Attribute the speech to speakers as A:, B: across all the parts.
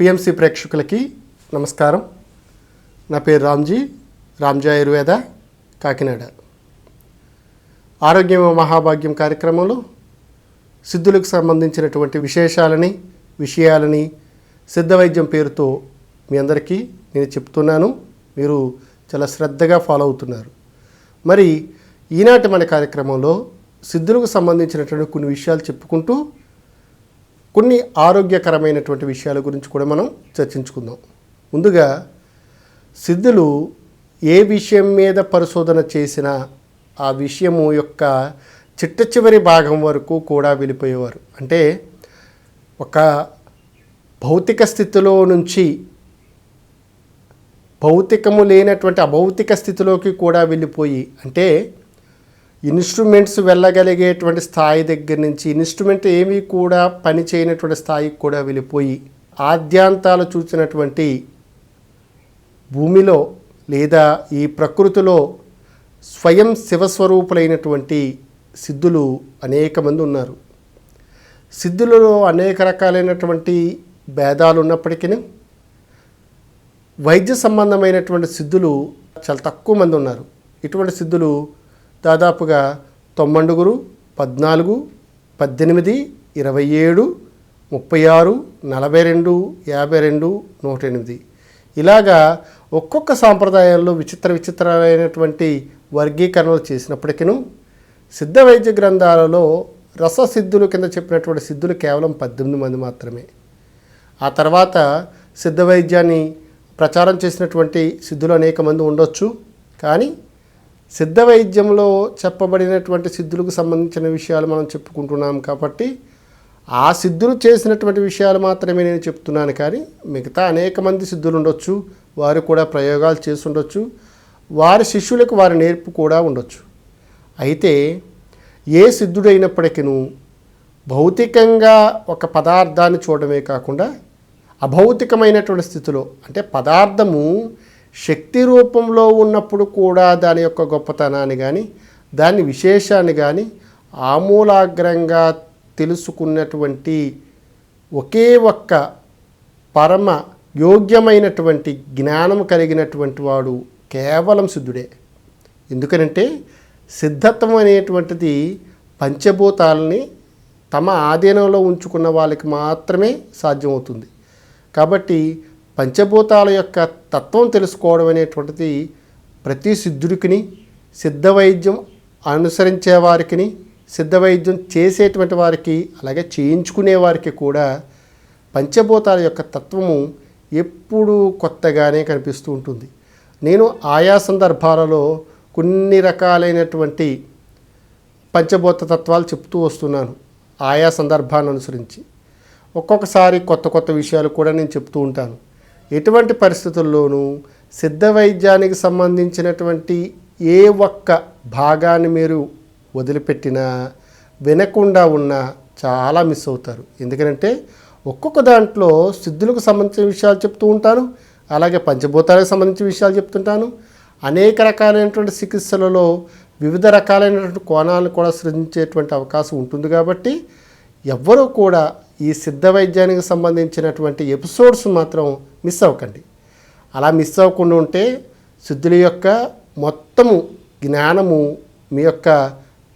A: PMC ప్రేక్షకులకి నమస్కారం. నా పేరు రామ్జీ రామ్జీ ఆయుర్వేద కాకినాడ. ఆరోగ్యం మహాభాగ్యం కార్యక్రమంలో సిద్ధులకు సంబంధించినటువంటి విశేషాలని విషయాలని సిద్ధ వైద్యం పేరుతో మీ అందరికీ నేను చెప్తున్నాను. మీరు చాలా శ్రద్ధగా ఫాలో అవుతున్నారు. మరి ఈనాటి మన కార్యక్రమంలో సిద్ధులకు సంబంధించినటువంటి కొన్ని విషయాలు చెప్పుకుంటూ కొన్ని ఆరోగ్యకరమైనటువంటి విషయాల గురించి కూడా మనం చర్చించుకుందాం. ముందుగా సిద్ధులు ఏ విషయం మీద పరిశోధన చేసినా ఆ విషయము యొక్క చిట్ట చివరి భాగం వరకు కూడా వెళ్ళిపోయేవారు. అంటే ఒక భౌతిక స్థితిలో నుంచి భౌతికము లేనటువంటి అభౌతిక స్థితిలోకి కూడా వెళ్ళిపోయి అంటే ఇన్స్ట్రుమెంట్స్ వెళ్ళగలిగేటువంటి స్థాయి దగ్గర నుంచి ఇన్స్ట్రుమెంట్ ఏమీ కూడా పని చేయనటువంటి స్థాయికి కూడా వెళ్ళిపోయి ఆద్యాంతాలు చూసినటువంటి భూమిలో లేదా ఈ ప్రకృతిలో స్వయం శివస్వరూపులైనటువంటి సిద్ధులు అనేక మంది ఉన్నారు. సిద్ధులలో అనేక రకాలైనటువంటి భేదాలు ఉన్నప్పటికీ వైద్య సంబంధమైనటువంటి సిద్ధులు చాలా తక్కువ మంది ఉన్నారు. ఇటువంటి సిద్ధులు దాదాపుగా తొమ్మండుగురు పద్నాలుగు పద్దెనిమిది ఇరవై ఏడు ముప్పై ఆరు నలభై రెండు యాభై రెండు నూట ఎనిమిది ఇలాగా ఒక్కొక్క సాంప్రదాయంలో విచిత్ర విచిత్రమైనటువంటి వర్గీకరణలు చేసినప్పటికీ సిద్ధ వైద్య గ్రంథాలలో రస సిద్ధులు కింద చెప్పినటువంటి సిద్ధులు కేవలం పద్దెనిమిది మంది మాత్రమే. ఆ తర్వాత సిద్ధ వైద్యాన్ని ప్రచారం చేసినటువంటి సిద్ధులు అనేక మంది ఉండొచ్చు. కానీ సిద్ధ వైద్యంలో చెప్పబడినటువంటి సిద్ధులకు సంబంధించిన విషయాలు మనం చెప్పుకుంటున్నాం కాబట్టి ఆ సిద్ధులు చేసినటువంటి విషయాలు మాత్రమే నేను చెప్తున్నాను కానీ మిగతా అనేక మంది సిద్ధులు ఉండొచ్చు వారు కూడా ప్రయోగాలు చేసి ఉండొచ్చు వారి శిష్యులకు వారి నేర్పు కూడా ఉండొచ్చు. అయితే ఏ సిద్ధుడైనప్పటికీ భౌతికంగా ఒక పదార్థాన్ని చూడడమే కాకుండా అభౌతికమైనటువంటి స్థితిలో అంటే పదార్థము శక్తి రూపంలో ఉన్నప్పుడు కూడా దాని యొక్క గొప్పతనాన్ని కానీ దాని విశేషాన్ని కానీ ఆమూలాగ్రంగా తెలుసుకున్నటువంటి ఒకే ఒక్క పరమ యోగ్యమైనటువంటి జ్ఞానం కలిగినటువంటి వాడు కేవలం సిద్ధుడే. ఎందుకనంటే సిద్ధత్వం అనేటువంటిది పంచభూతాలని తమ ఆధీనంలో ఉంచుకున్న వాళ్ళకి మాత్రమే సాధ్యమవుతుంది. కాబట్టి పంచభూతాల యొక్క తత్వం తెలుసుకోవడం అనేటువంటిది ప్రతి సిద్ధుడికిని సిద్ధ వైద్యం అనుసరించే వారికి సిద్ధ వైద్యం చేసేటువంటి వారికి అలాగే చేయించుకునే వారికి కూడా పంచభూతాల యొక్క తత్వము ఎప్పుడూ కొత్తగానే కనిపిస్తూ ఉంటుంది. నేను ఆయా సందర్భాలలో కొన్ని రకాలైనటువంటి పంచభూత తత్వాలు చెప్తూ వస్తున్నాను ఆయా సందర్భాన్ని అనుసరించి. ఒక్కొక్కసారి కొత్త కొత్త విషయాలు కూడా నేను చెప్తూ ఉంటాను. ఎటువంటి పరిస్థితుల్లోనూ సిద్ధ వైద్యానికి సంబంధించినటువంటి ఏ ఒక్క భాగాన్ని మీరు వదిలిపెట్టినా వినకుండా ఉన్నా చాలా మిస్ అవుతారు. ఎందుకంటే ఒక్కొక్క దాంట్లో సిద్ధులకు సంబంధించిన విషయాలు చెప్తూ ఉంటాను అలాగే పంచభూతాలకు సంబంధించిన విషయాలు చెప్తుంటాను. అనేక రకాలైనటువంటి చికిత్సలలో వివిధ రకాలైనటువంటి కోణాలను కూడా సృజించేటువంటి అవకాశం ఉంటుంది కాబట్టి ఎవ్వరూ కూడా ఈ సిద్ధ వైద్యానికి సంబంధించినటువంటి ఎపిసోడ్స్ మాత్రం మిస్ అవ్వకండి. అలా మిస్ అవ్వకుండా ఉంటే సిద్ధుల యొక్క మొత్తము జ్ఞానము మీ యొక్క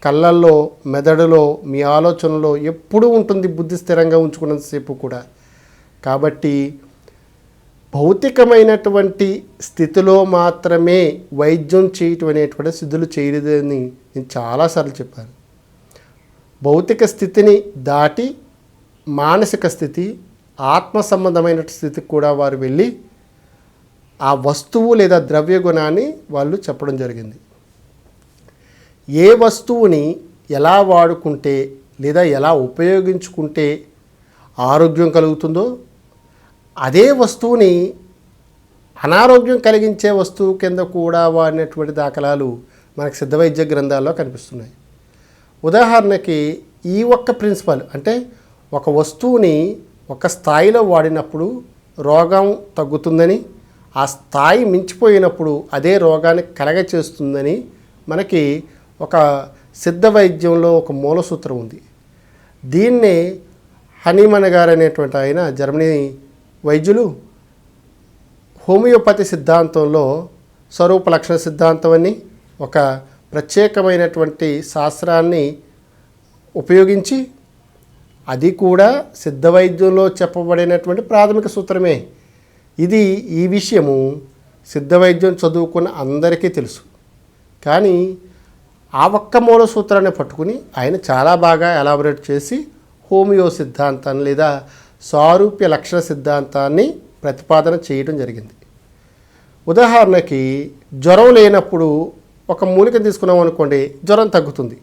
A: కళ్ళల్లో మెదడులో మీ ఆలోచనలో ఎప్పుడూ ఉంటుంది బుద్ధి స్థిరంగా ఉంచుకున్నంతసేపు కూడా. కాబట్టి భౌతికమైనటువంటి స్థితిలో మాత్రమే వైద్యం చేయటం అనేటువంటి సిద్ధులు చేయలేదని నేను చాలాసార్లు చెప్పాను. భౌతిక స్థితిని దాటి మానసిక స్థితి ఆత్మ సంబంధమైన స్థితికి కూడా వారు వెళ్ళి ఆ వస్తువు లేదా ద్రవ్య గుణాన్ని వాళ్ళు చెప్పడం జరిగింది. ఏ వస్తువుని ఎలా వాడుకుంటే లేదా ఎలా ఉపయోగించుకుంటే ఆరోగ్యం కలుగుతుందో అదే వస్తువుని అనారోగ్యం కలిగించే వస్తువు కింద కూడా వాడినటువంటి దాఖలాలు మనకు సిద్ధ వైద్య గ్రంథాల్లో కనిపిస్తున్నాయి. ఉదాహరణకి ఈ ఒక్క ప్రిన్సిపల్ అంటే ఒక వస్తువుని ఒక స్థాయిలో వాడినప్పుడు రోగం తగ్గుతుందని ఆ స్థాయి మించిపోయినప్పుడు అదే రోగాన్ని కలగచేస్తుందని మనకి ఒక సిద్ధ వైద్యంలో ఒక మూలసూత్రం ఉంది. దీన్నే హనీమన్ గారు అనేటువంటి ఆయన జర్మనీ వైద్యులు హోమియోపతి సిద్ధాంతంలో స్వరూప లక్షణ సిద్ధాంతం అని ఒక ప్రత్యేకమైనటువంటి శాస్త్రాన్ని ఉపయోగించి అది కూడా సిద్ధ వైద్యంలో చెప్పబడినటువంటి ప్రాథమిక సూత్రమే. ఇది ఈ విషయము సిద్ధ వైద్యం చదువుకున్న అందరికీ తెలుసు. కానీ ఆ ఒక్క మూల సూత్రాన్ని పట్టుకుని ఆయన చాలా బాగా ఎలాబరేట్ చేసి హోమియో సిద్ధాంతాన్ని లేదా సారూప్య లక్షణ సిద్ధాంతాన్ని ప్రతిపాదన చేయడం జరిగింది. ఉదాహరణకి జ్వరం లేనప్పుడు ఒక మూలిక తీసుకున్నాం అనుకోండి జ్వరం తగ్గుతుంది.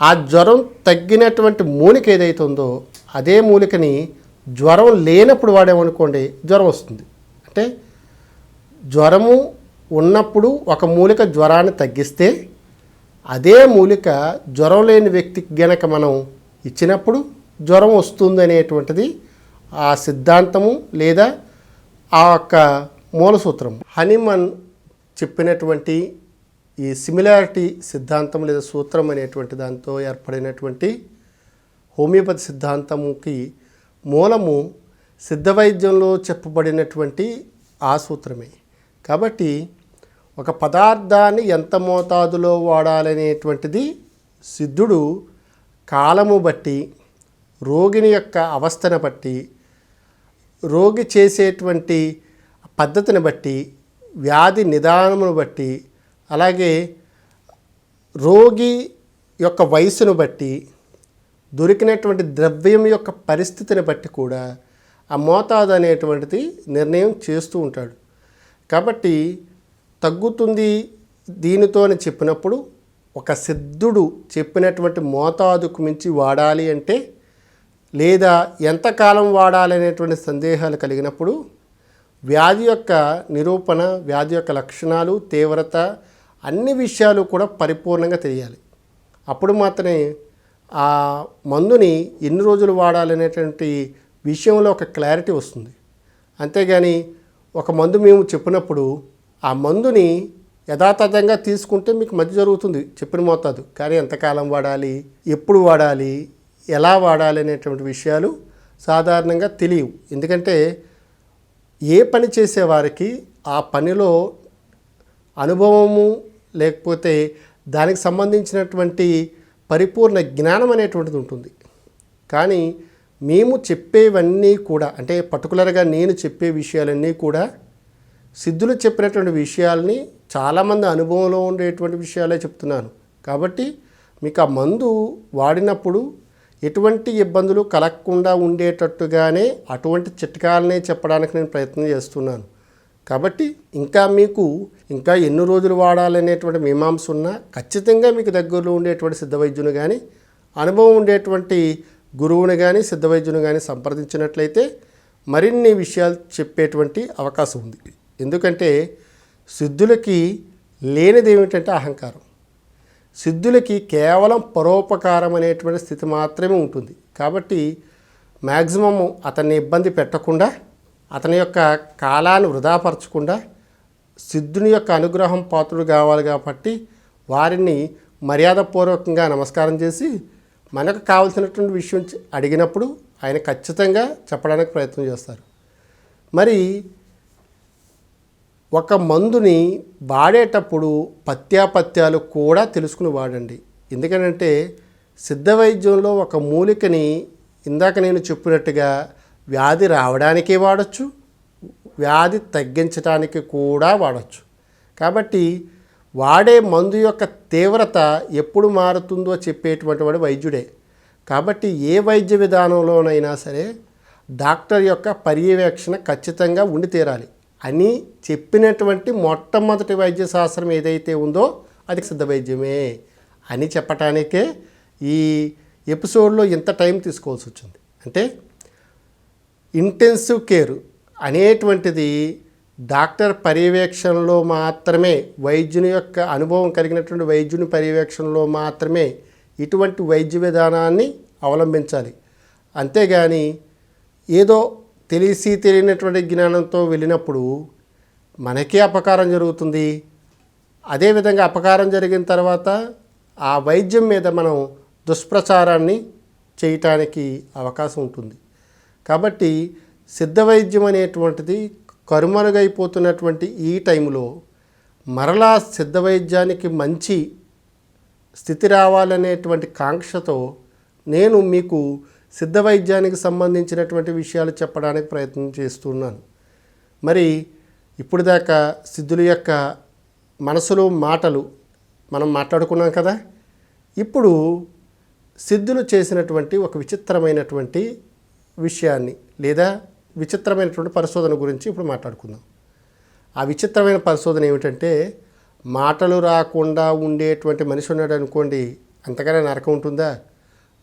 A: ఆ జ్వరం తగ్గినటువంటి మూలిక ఏదైతే ఉందో అదే మూలికని జ్వరం లేనప్పుడు వాడేమనుకోండి జ్వరం వస్తుంది. అంటే జ్వరము ఉన్నప్పుడు ఒక మూలిక జ్వరాన్ని తగ్గిస్తే అదే మూలిక జ్వరం లేని వ్యక్తికి గనక మనం ఇచ్చినప్పుడు జ్వరం వస్తుంది అనేటువంటిది ఆ సిద్ధాంతము లేదా ఆ యొక్క మూలసూత్రం హనుమన్ చెప్పినటువంటి ఈ సిమిలారిటీ సిద్ధాంతం లేదా సూత్రం అనేటువంటి దాంతో ఏర్పడినటువంటి హోమియోపతి సిద్ధాంతముకి మూలము సిద్ధ వైద్యంలో చెప్పబడినటువంటి ఆ సూత్రమే. కాబట్టి ఒక పదార్థాన్ని ఎంత మోతాదులో వాడాలనేటువంటిది సిద్ధుడు కాలము బట్టి రోగిని యొక్క అవస్థను బట్టి రోగి చేసేటువంటి పద్ధతిని బట్టి వ్యాధి నిదానమును బట్టి అలాగే రోగి యొక్క వయసును బట్టి దొరికినటువంటి ద్రవ్యం యొక్క పరిస్థితిని బట్టి కూడా ఆ మోతాదు అనేటువంటిది నిర్ణయం చేస్తూ ఉంటాడు. కాబట్టి తగ్గుతుంది దీనితో అని చెప్పినప్పుడు ఒక సిద్ధుడు చెప్పినటువంటి మోతాదుకు మించి వాడాలి అంటే లేదా ఎంతకాలం వాడాలి అనేటువంటి సందేహాలు కలిగినప్పుడు వ్యాధి యొక్క నిరూపణ వ్యాధి యొక్క లక్షణాలు తీవ్రత అన్ని విషయాలు కూడా పరిపూర్ణంగా తెలియాలి. అప్పుడు మాత్రమే ఆ మందుని ఎన్ని రోజులు వాడాలనేటువంటి విషయంలో ఒక క్లారిటీ వస్తుంది. అంతేగాని ఒక మందు మేము చెప్పినప్పుడు ఆ మందుని యథాతథంగా తీసుకుంటే మీకు మధ్య జరుగుతుంది చెప్పిన మోతాదు. కానీ ఎంతకాలం వాడాలి ఎప్పుడు వాడాలి ఎలా వాడాలి అనేటువంటి విషయాలు సాధారణంగా తెలియవు. ఎందుకంటే ఏ పని చేసేవారికి ఆ పనిలో అనుభవము లేకపోతే దానికి సంబంధించినటువంటి పరిపూర్ణ జ్ఞానం అనేటువంటిది ఉంటుంది. కానీ మేము చెప్పేవన్నీ కూడా అంటే పర్టికులర్గా నేను చెప్పే విషయాలన్నీ కూడా సిద్ధులు చెప్పినటువంటి విషయాల్ని చాలామంది అనుభవంలో ఉండేటువంటి విషయాలే చెప్తున్నాను. కాబట్టి మీకు ఆ మందు వాడినప్పుడు ఎటువంటి ఇబ్బందులు కలగకుండా ఉండేటట్టుగానే అటువంటి చిట్కాలనే చెప్పడానికి నేను ప్రయత్నం చేస్తున్నాను. కాబట్టి ఇంకా మీకు ఇంకా ఎన్ని రోజులు వాడాలనేటువంటి మీమాంస ఉన్నా ఖచ్చితంగా మీకు దగ్గరలో ఉండేటువంటి సిద్ధ వైద్యుని కానీ అనుభవం ఉండేటువంటి గురువుని కానీ సిద్ధ వైద్యుని కానీ సంప్రదించినట్లయితే మరిన్ని విషయాలు చెప్పేటువంటి అవకాశం ఉంది. ఎందుకంటే సిద్ధులకి లేనిది ఏమిటంటే అహంకారం. సిద్ధులకి కేవలం పరోపకారం అనేటువంటి స్థితి మాత్రమే ఉంటుంది. కాబట్టి మ్యాక్సిమం అతన్ని ఇబ్బంది పెట్టకుండా అతని యొక్క కాలాన్ని వృధాపరచకుండా సిద్ధుని యొక్క అనుగ్రహం పాత్రుడు కావాలి కాబట్టి వారిని మర్యాదపూర్వకంగా నమస్కారం చేసి మనకు కావలసినటువంటి విషయం అడిగినప్పుడు ఆయన ఖచ్చితంగా చెప్పడానికి ప్రయత్నం చేస్తారు. మరి ఒక మందుని వాడేటప్పుడు పత్యాపత్యాలు కూడా తెలుసుకుని వాడండి. ఎందుకంటే సిద్ధ వైద్యంలో ఒక మూలికని ఇందాక నేను చెప్పినట్టుగా వ్యాధి రావడానికి వాడచ్చు వ్యాధి తగ్గించడానికి కూడా వాడచ్చు. కాబట్టి వాడే మందు యొక్క తీవ్రత ఎప్పుడు మారుతుందో చెప్పేటువంటి వాడు వైద్యుడే. కాబట్టి ఏ వైద్య విధానంలోనైనా సరే డాక్టర్ యొక్క పర్యవేక్షణ ఖచ్చితంగా ఉండి తీరాలి. అని చెప్పినటువంటి మొట్టమొదటి వైద్య శాస్త్రం ఏదైతే ఉందో అది సిద్ధ వైద్యమే అని చెప్పటానికే ఈ ఎపిసోడ్లో ఇంత టైం తీసుకోవాల్సి వచ్చింది. అంటే ఇంటెన్సివ్ కేర్ అనేటువంటిది డాక్టర్ పర్యవేక్షణలో మాత్రమే వైద్యుని యొక్క అనుభవం కలిగినటువంటి వైద్యుని పర్యవేక్షణలో మాత్రమే ఇటువంటి వైద్య విధానాన్ని అవలంబించాలి. అంతేగాని ఏదో తెలిసి తెలియనటువంటి జ్ఞానంతో వెళ్ళినప్పుడు మనకే అపకారం జరుగుతుంది. అదేవిధంగా అపకారం జరిగిన తర్వాత ఆ వైద్యం మీద మనం దుష్ప్రచారాన్ని చేయటానికి అవకాశం ఉంటుంది. కాబట్టి సిద్ధ వైద్యం అనేటువంటిది కరుమరుగైపోతున్నటువంటి ఈ టైంలో మరలా సిద్ధ వైద్యానికి మంచి స్థితి రావాలనేటువంటి కాంక్షతో నేను మీకు సిద్ధ వైద్యానికి సంబంధించినటువంటి విషయాలు చెప్పడానికి ప్రయత్నం చేస్తున్నాను. మరి ఇప్పుడు దాకా సిద్ధుల యొక్క మనసులో మాటలు మనం మాట్లాడుకున్నాం కదా? ఇప్పుడు సిద్ధులు చేసినటువంటి ఒక విచిత్రమైనటువంటి విషయాన్ని లేదా విచిత్రమైనటువంటి పరిశోధన గురించి ఇప్పుడు మాట్లాడుకుందాం. ఆ విచిత్రమైన పరిశోధన ఏమిటంటే మాటలు రాకుండా ఉండేటువంటి మనిషి ఉన్నాడు అనుకోండి అంతకన్నా నరకం ఉంటుందా?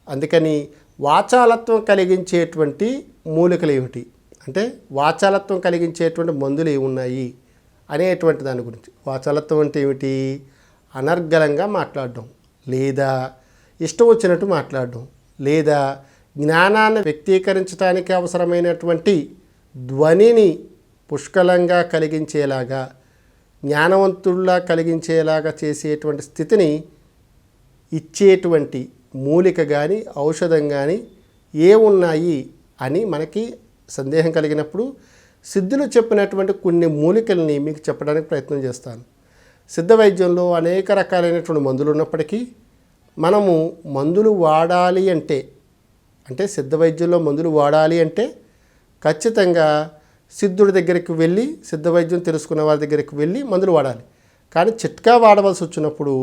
A: అందుకని వాచాలత్వం కలిగించేటువంటి మూలికలు ఏమిటి? అంటే వాచాలత్వం కలిగించేటువంటి మందులు ఏమున్నాయి? అనేటువంటి దాని గురించి. వాచాలత్వం అంటే ఏమిటి? అనర్గళంగా మాట్లాడడం. లేదా ఇష్టం వచ్చినట్టు మాట్లాడడం. లేదా జ్ఞానాన్ని వ్యక్తీకరించడానికి అవసరమైనటువంటి ధ్వనిని పుష్కలంగా కలిగించేలాగా జ్ఞానవంతుల్లా కలిగించేలాగా చేసేటువంటి స్థితిని ఇచ్చేటువంటి మూలిక కానీ ఔషధం కానీ ఏ ఉన్నాయి అని మనకి సందేహం కలిగినప్పుడు సిద్ధులు చెప్పినటువంటి కొన్ని మూలికల్ని మీకు చెప్పడానికి ప్రయత్నం చేస్తాను. సిద్ధ వైద్యంలో అనేక రకాలైనటువంటి మందులు ఉన్నప్పటికీ మనము మందులు వాడాలి అంటే అంటే సిద్ధ వైద్యంలో మందులు వాడాలి అంటే ఖచ్చితంగా సిద్ధుడి దగ్గరికి వెళ్ళి సిద్ధ వైద్యం తెలుసుకున్న వారి దగ్గరికి వెళ్ళి మందులు వాడాలి. కానీ చిట్కా వాడవలసి వచ్చినప్పుడు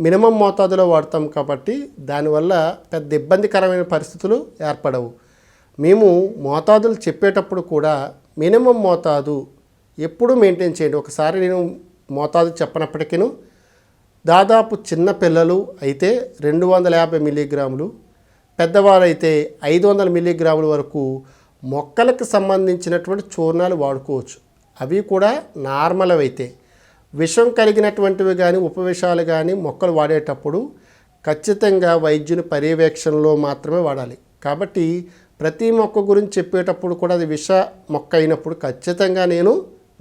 A: మినిమం మోతాదులో వాడతాం కాబట్టి దానివల్ల పెద్ద ఇబ్బందికరమైన పరిస్థితులు ఏర్పడవు. మేము మోతాదులు చెప్పేటప్పుడు కూడా మినిమం మోతాదు ఎప్పుడూ మెయింటైన్ చేయండి. ఒకసారి నేను మోతాదు చెప్పనప్పటికీ దాదాపు చిన్న పిల్లలు అయితే రెండు వందల యాభై మిల్లీగ్రాములు పెద్దవారైతే ఐదు వందల మిల్లీగ్రాముల వరకు మొక్కలకు సంబంధించినటువంటి చూర్ణాలు వాడుకోవచ్చు. అవి కూడా నార్మల్ అయితే విషం కలిగినటువంటివి కానీ ఉపవిషాలు కానీ మొక్కలు వాడేటప్పుడు ఖచ్చితంగా వైద్యుని పర్యవేక్షణలో మాత్రమే వాడాలి. కాబట్టి ప్రతి మొక్క గురించి చెప్పేటప్పుడు కూడా అది విష మొక్క అయినప్పుడు ఖచ్చితంగా నేను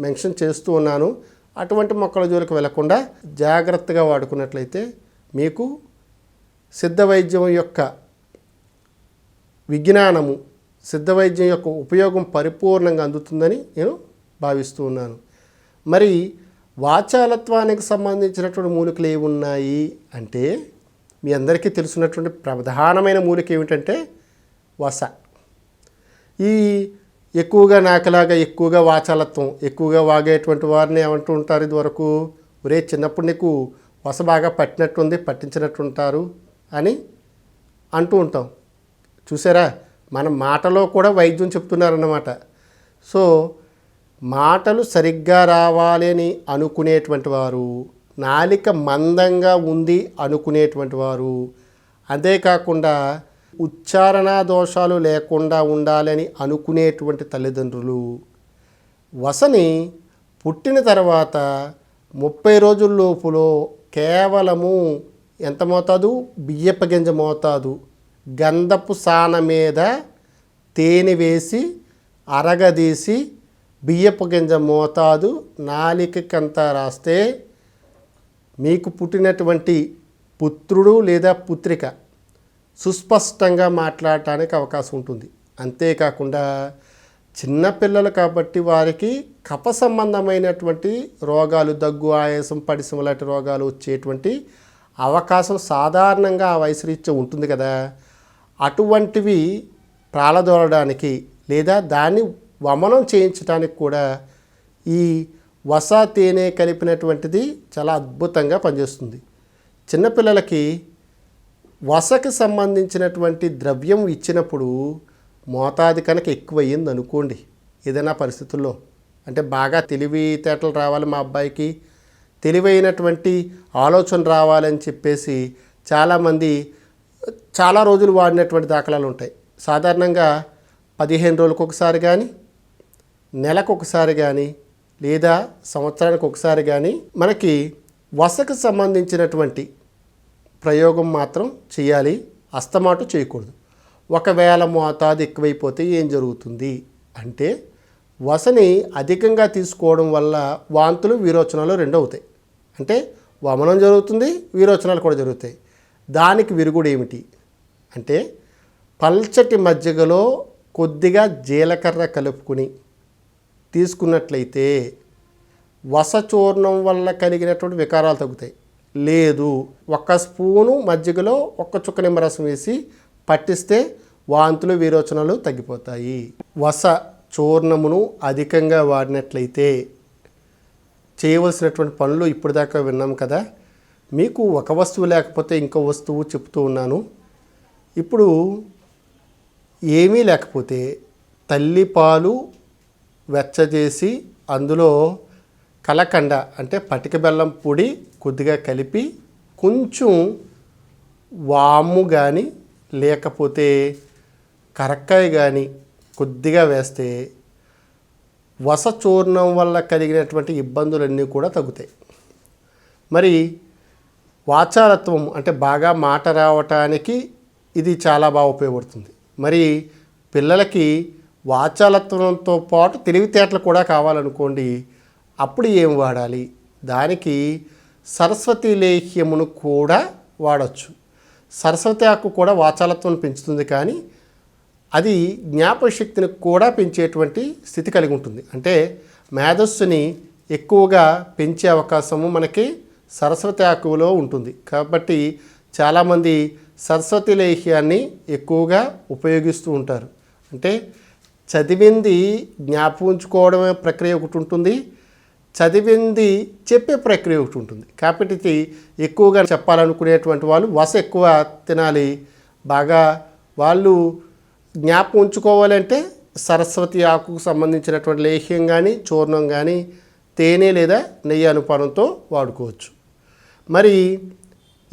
A: మెన్షన్ చేస్తూ ఉన్నాను. అటువంటి మొక్కల జోలికి వెళ్ళకుండా జాగ్రత్తగా వాడుకున్నట్లయితే మీకు సిద్ధ వైద్యం యొక్క విజ్ఞానము సిద్ధ వైద్యం యొక్క ఉపయోగం పరిపూర్ణంగా అందుతుందని నేను భావిస్తూ ఉన్నాను. మరి వాచాలత్వానికి సంబంధించినటువంటి మూలికలు ఏమి ఉన్నాయి అంటే మీ అందరికీ తెలిసినటువంటి ప్రధానమైన మూలిక ఏమిటంటే వస. ఈ ఎక్కువగా నాకులాగా ఎక్కువగా వాచాలత్వం ఎక్కువగా వాగేటువంటి వారిని ఏమంటూ ఉంటారు ఇదివరకు? ఒరే చిన్నప్పుడు నీకు వస బాగా పట్టినట్టుంది పట్టించినట్టుంటారు అని అంటూ ఉంటాం. చూసారా? మన మాటలో కూడా వైద్యం చెప్తున్నారన్నమాట. సో మాటలు సరిగ్గా రావాలి అని అనుకునేటువంటి వారు నాలిక మందంగా ఉంది అనుకునేటువంటి వారు అంతేకాకుండా ఉచ్చారణ దోషాలు లేకుండా ఉండాలని అనుకునేటువంటి తల్లిదండ్రులు వసని పుట్టిన తర్వాత ముప్పై రోజుల లోపులో కేవలము ఎంత మోతాదు? బియ్యప్ప గింజ మోతాదు. గంధపు సాన మీద తేనె వేసి అరగదీసి బియ్యపు గింజ మోతాదు నాలికకంతా రాస్తే మీకు పుట్టినటువంటి పుత్రుడు లేదా పుత్రిక సుస్పష్టంగా మాట్లాడటానికి అవకాశం ఉంటుంది. అంతేకాకుండా చిన్నపిల్లలు కాబట్టి వారికి కఫ సంబంధమైనటువంటి రోగాలు దగ్గు ఆయాసం పడిసం లాంటి రోగాలు వచ్చేటువంటి అవకాశం సాధారణంగా ఆ వయసు రీత్యా ఉంటుంది కదా. అటువంటివి ప్రాళదోలడానికి లేదా దాన్ని వమనం చేయించడానికి కూడా ఈ వస తేనె కలిపినటువంటిది చాలా అద్భుతంగా పనిచేస్తుంది. చిన్నపిల్లలకి వసకి సంబంధించినటువంటి ద్రవ్యం ఇచ్చినప్పుడు మోతాది కనుక ఎక్కువయ్యింది అనుకోండి ఏదైనా పరిస్థితుల్లో. అంటే బాగా తెలివితేటలు రావాలి మా అబ్బాయికి తెలివైనటువంటి ఆలోచన రావాలని చెప్పేసి చాలామంది చాలా రోజులు వాడినటువంటి దాఖలాలు ఉంటాయి. సాధారణంగా పదిహేను రోజులకు ఒకసారి కానీ నెలకు ఒకసారి కానీ లేదా సంవత్సరానికి ఒకసారి కానీ మనకి వసకు సంబంధించినటువంటి ప్రయోగం మాత్రం చేయాలి. అస్తమాటు చేయకూడదు. ఒకవేళ మోతాదు ఎక్కువైపోతే ఏం జరుగుతుంది అంటే వసని అధికంగా తీసుకోవడం వల్ల వాంతులు విరోచనాలు రెండు అవుతాయి. అంటే వమనం జరుగుతుంది వీరోచనాలు కూడా జరుగుతాయి. దానికి విరుగుడు ఏమిటి? అంటే పల్చటి మజ్జిగలో కొద్దిగా జీలకర్ర కలుపుకుని తీసుకున్నట్లయితే వసచూర్ణం వల్ల కలిగినటువంటి వికారాలు తగ్గుతాయి. లేదు ఒక స్పూను మజ్జిగలో ఒక్క చుక్క నిమ్మరసం వేసి పట్టిస్తే వాంతులు విరోచనలు తగ్గిపోతాయి. వస చూర్ణమును అధికంగా వాడినట్లయితే చేయవలసినటువంటి పనులు ఇప్పుడు దాకా విన్నాం కదా. మీకు ఒక వస్తువు లేకపోతే ఇంకో వస్తువు చెప్తూ ఉన్నాను. ఇప్పుడు ఏమీ లేకపోతే తల్లి పాలు వెచ్చజేసి అందులో కలకండ అంటే పటిక బెల్లం పొడి కొద్దిగా కలిపి కొంచెం వాము కానీ లేకపోతే కరక్కాయ కానీ కొద్దిగా వేస్తే వస చూర్ణం వల్ల కలిగినటువంటి ఇబ్బందులన్నీ కూడా తగ్గుతాయి. మరి వాచారత్వం అంటే బాగా మాట రావటానికి ఇది చాలా బాగా ఉపయోగపడుతుంది. మరి పిల్లలకి వాచాలత్వంతో పాటు తెలివితేటలు కూడా కావాలనుకోండి అప్పుడు ఏం వాడాలి? దానికి సరస్వతి లేహ్యమును కూడా వాడచ్చు. సరస్వతి ఆకు కూడా వాచాలత్వం పెంచుతుంది కానీ అది జ్ఞాపక శక్తిని కూడా పెంచేటువంటి స్థితి కలిగి ఉంటుంది. అంటే మేధస్సుని ఎక్కువగా పెంచే అవకాశము మనకి సరస్వతి ఆకులో ఉంటుంది. కాబట్టి చాలామంది సరస్వతి లేహ్యాన్ని ఎక్కువగా ఉపయోగిస్తూ ఉంటారు. అంటే చదివింది జ్ఞాపకం ఉంచుకోవడమే ప్రక్రియ ఒకటి ఉంటుంది. చదివింది చెప్పే ప్రక్రియ ఒకటి ఉంటుంది. కాబట్టి ఇది ఎక్కువగా చెప్పాలనుకునేటువంటి వాళ్ళు వస ఎక్కువ తినాలి. బాగా వాళ్ళు జ్ఞాపకం ఉంచుకోవాలంటే సరస్వతి ఆకుకు సంబంధించినటువంటి లేహ్యం కానీ చూర్ణం కానీ తేనె లేదా నెయ్యి అనుపానంతో వాడుకోవచ్చు. మరి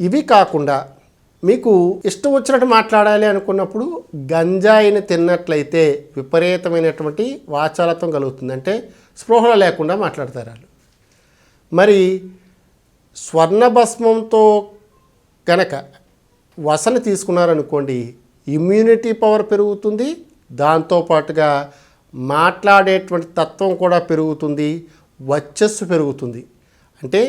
A: ఇవి కాకుండా మీకు ఇష్టం వచ్చినట్టు మాట్లాడాలి అనుకున్నప్పుడు గంజాయిని తిన్నట్లయితే విపరీతమైనటువంటి వాచాలత్వం కలుగుతుంది. అంటే స్పృహ లేకుండా మాట్లాడతారు వాళ్ళు. మరి స్వర్ణభస్మంతో గనక వసన తీసుకున్నారనుకోండి ఇమ్యూనిటీ పవర్ పెరుగుతుంది. దాంతోపాటుగా మాట్లాడేటువంటి తత్వం కూడా పెరుగుతుంది. వచ్చస్సు పెరుగుతుంది. అంటే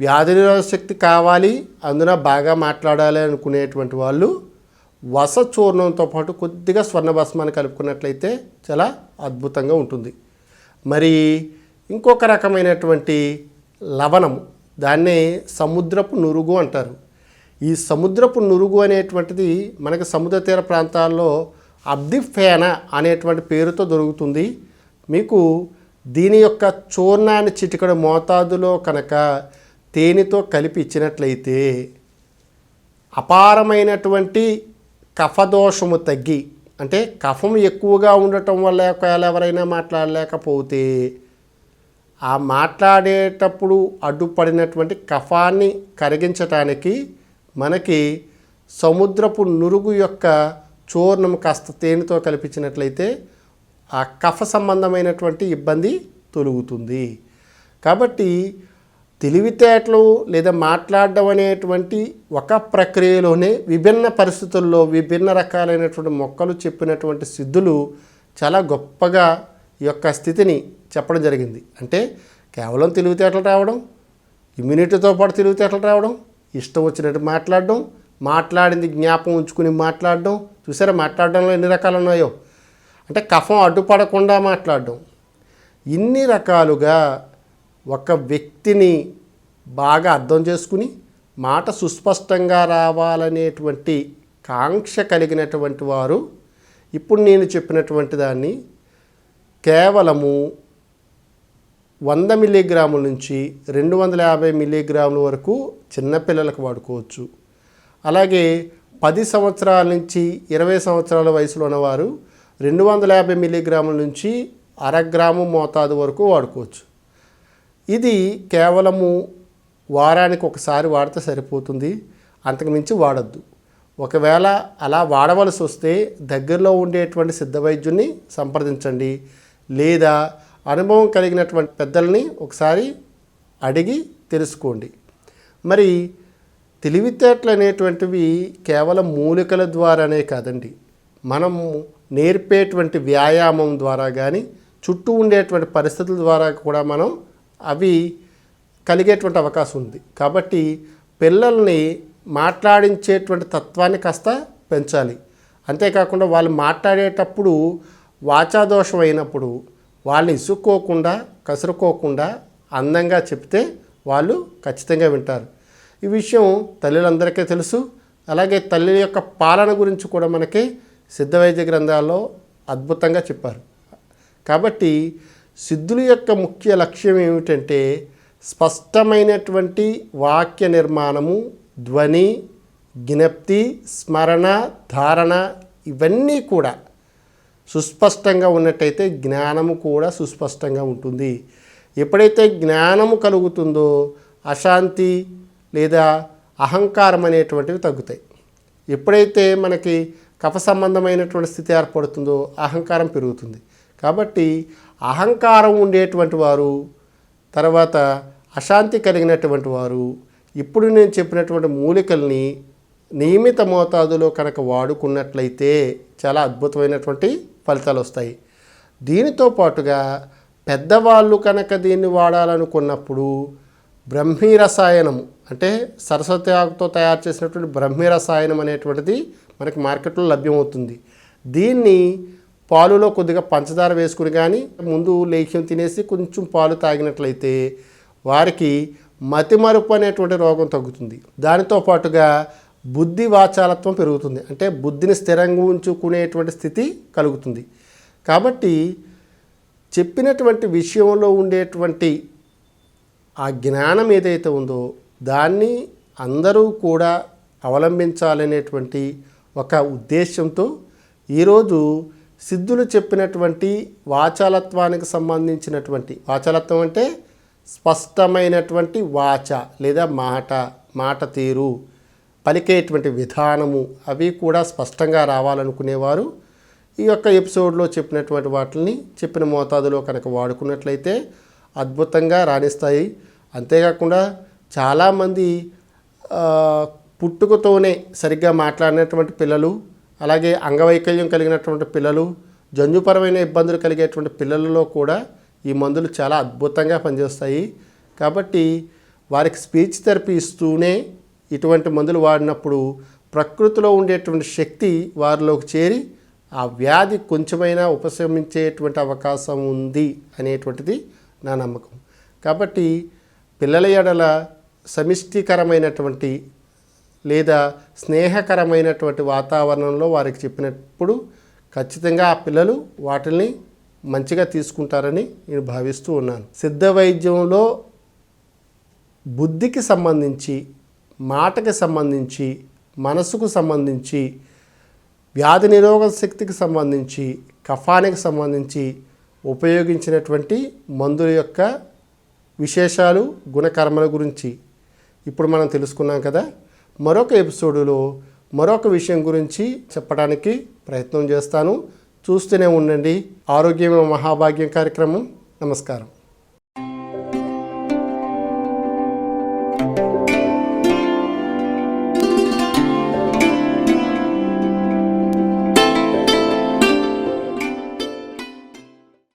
A: వ్యాధి నిరోధక శక్తి కావాలి అందున బాగా మాట్లాడాలి అనుకునేటువంటి వాళ్ళు వస చూర్ణంతో పాటు కొద్దిగా స్వర్ణభస్మాన్ని కలుపుకున్నట్లయితే చాలా అద్భుతంగా ఉంటుంది. మరి ఇంకొక రకమైనటువంటి లవణము దాన్నే సముద్రపు నురుగు అంటారు. ఈ సముద్రపు నురుగు అనేటువంటిది మనకి సముద్ర తీర ప్రాంతాల్లో అబ్దిఫేన అనేటువంటి పేరుతో దొరుకుతుంది. మీకు దీని యొక్క చూర్ణాన్ని చిటికడ మోతాదులో కనుక తేనెతో కలిపి ఇచ్చినట్లయితే అపారమైనటువంటి కఫదోషము తగ్గి అంటే కఫం ఎక్కువగా ఉండటం వల్ల ఒకవేళ ఎవరైనా మాట్లాడలేకపోతే ఆ మాట్లాడేటప్పుడు అడ్డుపడినటువంటి కఫాన్ని కరిగించటానికి మనకి సముద్రపు నురుగు యొక్క చూర్ణం కాస్త తేనెతో కల్పించినట్లయితే ఆ కఫ సంబంధమైనటువంటి ఇబ్బంది తొలుగుతుంది. కాబట్టి తెలివితేటలు లేదా మాట్లాడడం అనేటువంటి ఒక ప్రక్రియలోనే విభిన్న పరిస్థితుల్లో విభిన్న రకాలైనటువంటి మొక్కలు చెప్పినటువంటి సిద్ధులు చాలా గొప్పగా ఈ యొక్క స్థితిని చెప్పడం జరిగింది. అంటే కేవలం తెలివితేటలు రావడం ఇమ్యూనిటీతో పాటు తెలివితేటలు రావడం ఇష్టం వచ్చినట్టు మాట్లాడడం మాట్లాడింది జ్ఞాపం ఉంచుకుని మాట్లాడడం చూసారా మాట్లాడడంలో ఎన్ని రకాలు ఉన్నాయో? అంటే కఫం అడ్డుపడకుండా మాట్లాడడం. ఇన్ని రకాలుగా ఒక వ్యక్తిని బాగా అర్థం చేసుకుని మాట సుస్పష్టంగా రావాలనేటువంటి కాంక్ష కలిగినటువంటి వారు ఇప్పుడు నేను చెప్పినటువంటి దాన్ని కేవలము వంద మిల్లీగ్రాముల నుంచి రెండు వందల యాభై మిల్లీగ్రాముల వరకు చిన్నపిల్లలకు వాడుకోవచ్చు. అలాగే పది సంవత్సరాల నుంచి ఇరవై సంవత్సరాల వయసులో ఉన్నవారు రెండు వందల యాభై మిల్లీగ్రాముల నుంచి అర గ్రాము మోతాదు వరకు వాడుకోవచ్చు. ఇది కేవలము వారానికి ఒకసారి వాడితే సరిపోతుంది అంతకుమించి వాడద్దు. ఒకవేళ అలా వాడవలసి వస్తే దగ్గరలో ఉండేటువంటి సిద్ధ వైద్యుని సంప్రదించండి. లేదా అనుభవం కలిగినటువంటి పెద్దల్ని ఒకసారి అడిగి తెలుసుకోండి. మరి తెలివితేటలు అనేటువంటివి కేవలం మూలికల ద్వారానే కాదండి. మనము నేర్పేటువంటి వ్యాయామం ద్వారా కానీ చుట్టూ ఉండేటువంటి పరిస్థితుల ద్వారా కూడా మనం అవి కలిగేటువంటి అవకాశం ఉంది. కాబట్టి పిల్లల్ని మాట్లాడించేటువంటి తత్వాన్ని కాస్త పెంచాలి. అంతేకాకుండా వాళ్ళు మాట్లాడేటప్పుడు వాచాదోషం అయినప్పుడు వాళ్ళని ఇసుక్కోకుండా కసురుకోకుండా అందంగా చెప్తే వాళ్ళు ఖచ్చితంగా వింటారు. ఈ విషయం తల్లులందరికీ తెలుసు. అలాగే తల్లి యొక్క పాలన గురించి కూడా మనకి సిద్ధవైద్య గ్రంథాల్లో అద్భుతంగా చెప్పారు. కాబట్టి సిద్ధుల యొక్క ముఖ్య లక్ష్యం ఏమిటంటే స్పష్టమైనటువంటి వాక్య నిర్మాణము ధ్వని జ్ఞప్తి స్మరణ ధారణ ఇవన్నీ కూడా సుస్పష్టంగా ఉన్నట్టయితే జ్ఞానము కూడా సుస్పష్టంగా ఉంటుంది. ఎప్పుడైతే జ్ఞానము కలుగుతుందో అశాంతి లేదా అహంకారం అనేటువంటివి తగ్గుతాయి. ఎప్పుడైతే మనకి కఫ సంబంధమైనటువంటి స్థితి ఏర్పడుతుందో అహంకారం పెరుగుతుంది. కాబట్టి అహంకారం ఉండేటువంటి వారు తర్వాత అశాంతి కలిగినటువంటి వారు ఇప్పుడు నేను చెప్పినటువంటి మూలికల్ని నియమిత మోతాదులో కనుక వాడుకున్నట్లయితే చాలా అద్భుతమైనటువంటి ఫలితాలు వస్తాయి. దీనితో పాటుగా పెద్దవాళ్ళు కనుక దీన్ని వాడాలనుకున్నప్పుడు బ్రహ్మీ రసాయనము అంటే సరస్వతి ఆకుతో తయారు చేసినటువంటి బ్రహ్మీ రసాయనం అనేటువంటిది మనకి మార్కెట్లో లభ్యమవుతుంది. దీన్ని పాలులో కొద్దిగా పంచదార వేసుకుని కానీ ముందు లేఖ్యం తినేసి కొంచెం పాలు తాగినట్లయితే వారికి మతిమరుపు అనేటువంటి రోగం తగ్గుతుంది. దానితో పాటుగా బుద్ధి వాచాలత్వం పెరుగుతుంది. అంటే బుద్ధిని స్థిరంగా ఉంచుకునేటువంటి స్థితి కలుగుతుంది. కాబట్టి చెప్పినటువంటి విషయంలో ఉండేటువంటి ఆ జ్ఞానం ఏదైతే ఉందో దాన్ని అందరూ కూడా అవలంబించాలనేటువంటి ఒక ఉద్దేశంతో ఈరోజు సిద్ధులు చెప్పినటువంటి వాచాలత్వానికి సంబంధించినటువంటి వాచాలత్వం అంటే స్పష్టమైనటువంటి వాచ లేదా మాట మాట తీరు పలికేటువంటి విధానము అవి కూడా స్పష్టంగా రావాలనుకునేవారు. ఈ యొక్క ఎపిసోడ్లో చెప్పినటువంటి వాటిని చెప్పిన మోతాదులో కనుక వాడుకున్నట్లయితే అద్భుతంగా రాణిస్తాయి. అంతేకాకుండా చాలామంది పుట్టుకతోనే సరిగ్గా మాట్లాడినటువంటి పిల్లలు అలాగే అంగవైకల్యం కలిగినటువంటి పిల్లలు జంజుపరమైన ఇబ్బందులు కలిగేటువంటి పిల్లలలో కూడా ఈ మందులు చాలా అద్భుతంగా పనిచేస్తాయి. కాబట్టి వారికి స్పీచ్ థెరపీ ఇస్తూనే ఇటువంటి మందులు వాడినప్పుడు ప్రకృతిలో ఉండేటువంటి శక్తి వారిలోకి చేరి ఆ వ్యాధి కొంచెమైనా ఉపశమించేటువంటి అవకాశం ఉంది అనేటువంటిది నా నమ్మకం. కాబట్టి పిల్లల ఎడల సమిష్టికరమైనటువంటి లేదా స్నేహకరమైనటువంటి వాతావరణంలో వారికి చెప్పినప్పుడు ఖచ్చితంగా ఆ పిల్లలు వాటిని మంచిగా తీసుకుంటారని నేను భావిస్తూ ఉన్నాను. సిద్ధ వైద్యంలో బుద్ధికి సంబంధించి మాటకి సంబంధించి మనసుకు సంబంధించి వ్యాధి నిరోధక శక్తికి సంబంధించి కఫానికి సంబంధించి ఉపయోగించినటువంటి మందుల యొక్క విశేషాలు గుణకర్మల గురించి ఇప్పుడు మనం తెలుసుకున్నాం కదా. మరొక ఎపిసోడులో మరొక విషయం గురించి చెప్పడానికి ప్రయత్నం చేస్తాను. చూస్తూనే ఉండండి. ఆరోగ్యమే మహాభాగ్యం కార్యక్రమం. నమస్కారం.